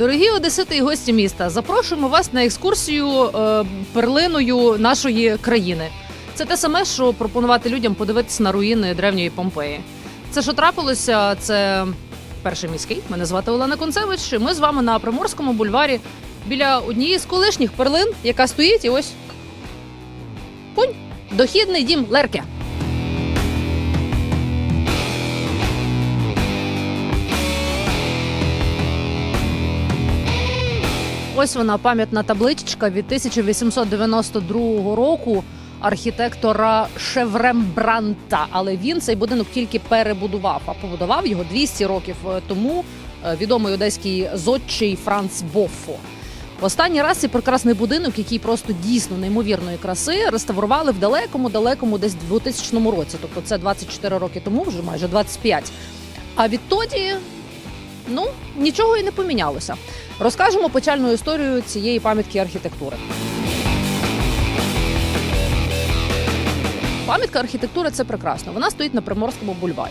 Дорогі одесити і гості міста, запрошуємо вас на екскурсію е, перлиною нашої країни. Це те саме, що пропонувати людям подивитися на руїни древньої Помпеї. Це що трапилося? Це перший міський. Мене звати Олена Концевич. і Ми з вами на Приморському бульварі біля однієї з колишніх перлин, яка стоїть, і ось пунь, дохідний дім Лерке. Ось вона пам'ятна табличка від 1892 року архітектора Шеврембранта. Але він цей будинок тільки перебудував, а побудував його 200 років е, тому е, відомий одеський зодчий Франц Боффо. Останній раз цей прекрасний будинок, який просто дійсно неймовірної краси, реставрували в далекому, далекому, десь 2000 році. Тобто це 24 роки тому, вже майже 25. А відтоді, ну нічого і не помінялося. Розкажемо печальну історію цієї пам'ятки архітектури. Пам'ятка архітектури це прекрасно. Вона стоїть на Приморському бульварі.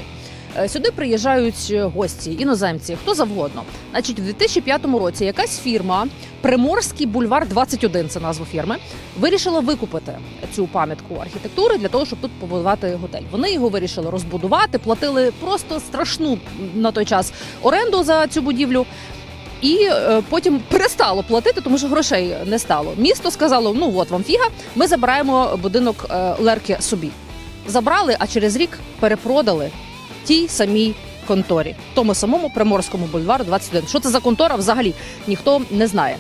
Е, Сюди приїжджають гості, іноземці, хто завгодно. Значить, у 2005 році якась фірма Приморський бульвар 21, це назва фірми, вирішила викупити цю пам'ятку архітектури для того, щоб тут побудувати готель. Вони його вирішили розбудувати, платили просто страшну на той час оренду за цю будівлю. І е, потім перестало платити, тому що грошей не стало. Місто сказало: ну от вам фіга, ми забираємо будинок е, Лерки собі. Забрали, а через рік перепродали тій самій конторі, тому самому Приморському бульвару 21. Що це за контора? Взагалі ніхто не знає.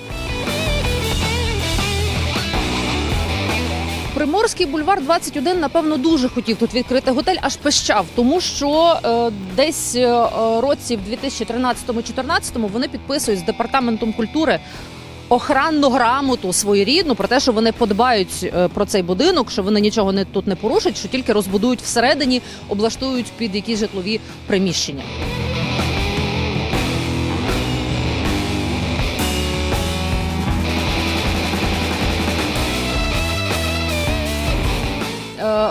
Приморський бульвар 21, напевно, дуже хотів тут відкрити готель, аж пищав, тому що е, десь е, році в 2013-2014 вони підписують з департаментом культури охранну грамоту своєрідну про те, що вони подбають е, про цей будинок, що вони нічого не тут не порушать, що тільки розбудують всередині, облаштують під якісь житлові приміщення.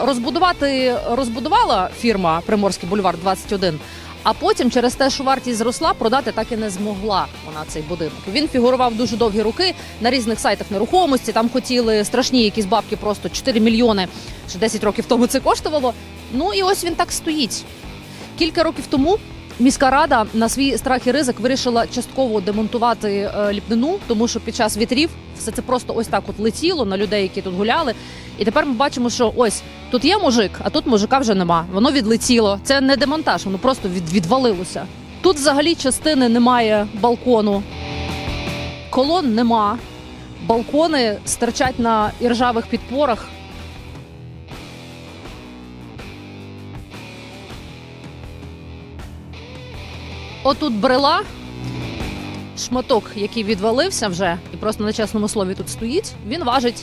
Розбудувати розбудувала фірма Приморський бульвар 21, а потім через те, що вартість зросла, продати так і не змогла вона цей будинок. Він фігурував дуже довгі роки на різних сайтах нерухомості. Там хотіли страшні якісь бабки, просто 4 мільйони. Ще 10 років тому це коштувало. Ну і ось він так стоїть. Кілька років тому міська рада на свій страх і ризик вирішила частково демонтувати е, ліпнину, тому що під час вітрів все це просто ось так от летіло на людей, які тут гуляли. І тепер ми бачимо, що ось тут є мужик, а тут мужика вже нема. Воно відлетіло. Це не демонтаж, воно просто від, відвалилося. Тут взагалі частини немає балкону, колон нема. Балкони стирчать на іржавих підпорах. Отут брела, шматок, який відвалився вже, і просто на чесному слові тут стоїть. Він важить,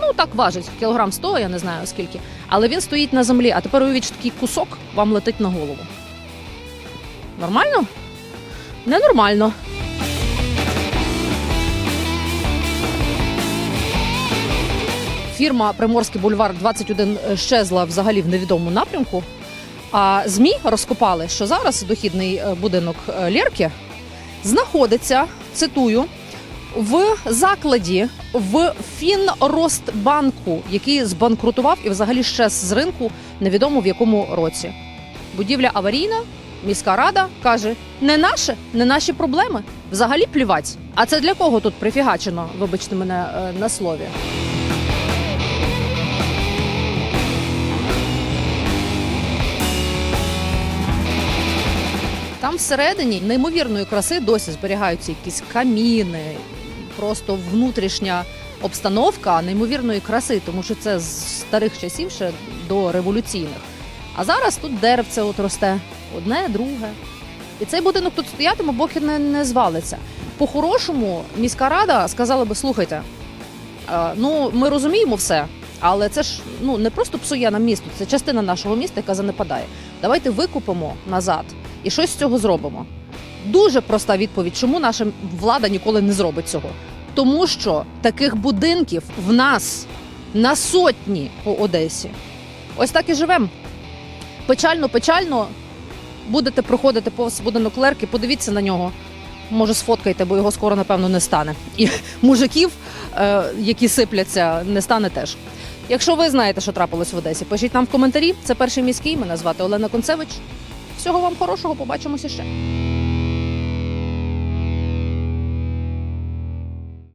ну так важить, кілограм 100, я не знаю скільки. Але він стоїть на землі. А тепер уявіть, що такий кусок вам летить на голову. Нормально? Ненормально. Фірма Приморський бульвар 21 щезла взагалі в невідомому напрямку. А ЗМІ розкопали, що зараз дохідний е, будинок е, Лєрки знаходиться, цитую, в закладі в Фінростбанку, який збанкрутував і взагалі щез з ринку, невідомо в якому році. Будівля аварійна, міська рада каже: не наше, не наші проблеми. Взагалі плювать. А це для кого тут прифігачено? Вибачте мене е, на слові. Там всередині неймовірної краси досі зберігаються якісь каміни, просто внутрішня обстановка неймовірної краси, тому що це з старих часів ще до революційних. А зараз тут деревце от росте одне, друге. І цей будинок тут стоятиме, поки не, не звалиться. По-хорошому, міська рада сказала би: слухайте, е, ну ми розуміємо все, але це ж ну не просто псує нам місто, це частина нашого міста, яка занепадає. Давайте викупимо назад і щось з цього зробимо. Дуже проста відповідь, чому наша влада ніколи не зробить цього. Тому що таких будинків в нас на сотні по Одесі. Ось так і живемо. Печально, печально. Будете проходити повз будинок Лерки, подивіться на нього. може сфоткайте, бо його скоро напевно не стане. І мужиків, е, які сипляться, не стане теж. Якщо ви знаєте, що трапилось в Одесі, пишіть нам в коментарі. Це перший міський. Мене звати Олена Концевич. Всього вам хорошого, побачимося ще.